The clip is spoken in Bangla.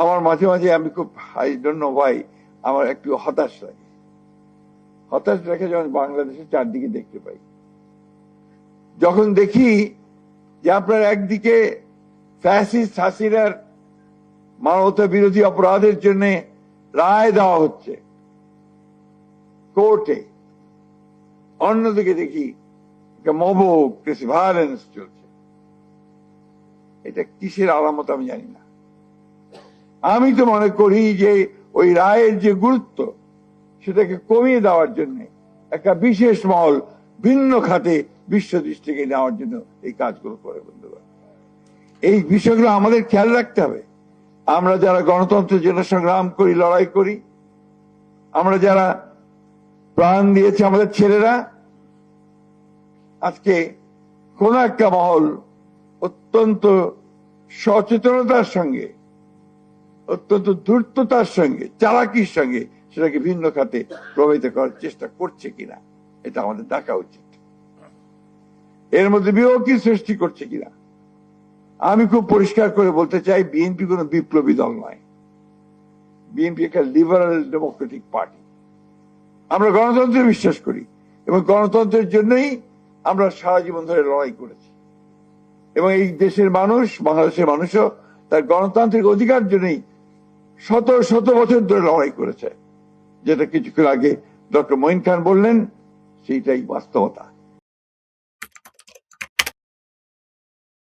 আমার মাঝে মাঝে আমি খুব আই ডোন্ট নো ভাই আমার একটু হতাশ লাগে। হতাশ রেখে যখন বাংলাদেশের চারদিকে দেখতে পাই। যখন দেখি যে আপনার একদিকে ফ্যাসিস্ট হাসিনার মানবতা বিরোধী অপরাধের জন্য রায় দেওয়া হচ্ছে কোর্টে, অন্যদিকে দেখি ভায়োলেন্স চলছে। এটা কিসের আলামত আমি জানি না। আমি তো মনে করি যে ওই রায়ের যে গুরুত্ব, সেটাকে কমিয়ে দেওয়ার জন্য, একটা বিশেষ মহল ভিন্ন খাতে বিশ্ব দৃষ্টিকে নেওয়ার জন্য এই কাজগুলো করে বন্ধুগণ। এই বিষয়গুলো আমাদের খেয়াল রাখতে হবে। আমরা যারা গণতন্ত্রের জন্য সংগ্রাম করি, লড়াই করি, আমরা যারা প্রাণ দিয়েছে আমাদের ছেলেরা, আজকে কোন একটা মহল অত্যন্ত সচেতনতার সঙ্গে অত্যন্ত ধূর্ততার সঙ্গে, চালাকির সঙ্গে সেটাকে ভিন্ন খাতে প্রভাবিত করার চেষ্টা করছে কিনা, এটা আমাদের দেখা উচিত। এর মধ্যে বিয়োগী সৃষ্টি করছে কিনা। আমি খুব পরিষ্কার করে বলতে চাই, বিএনপি কোন বিপ্লবী দল নয়। বিএনপি একটা লিবারাল ডেমোক্রেটিক পার্টি। আমরা গণতন্ত্রে বিশ্বাস করি এবং গণতন্ত্রের জন্যই আমরা সারা জীবন ধরে লড়াই করেছি। এবং এই দেশের মানুষ, বাংলাদেশের মানুষও তার গণতান্ত্রিক অধিকার জন্যই শত শত বছর ধরে লড়াই করেছে। যেটা কিছুক্ষণ আগে ডক্টর মঈন খান বললেন, সেইটাই বাস্তবতা।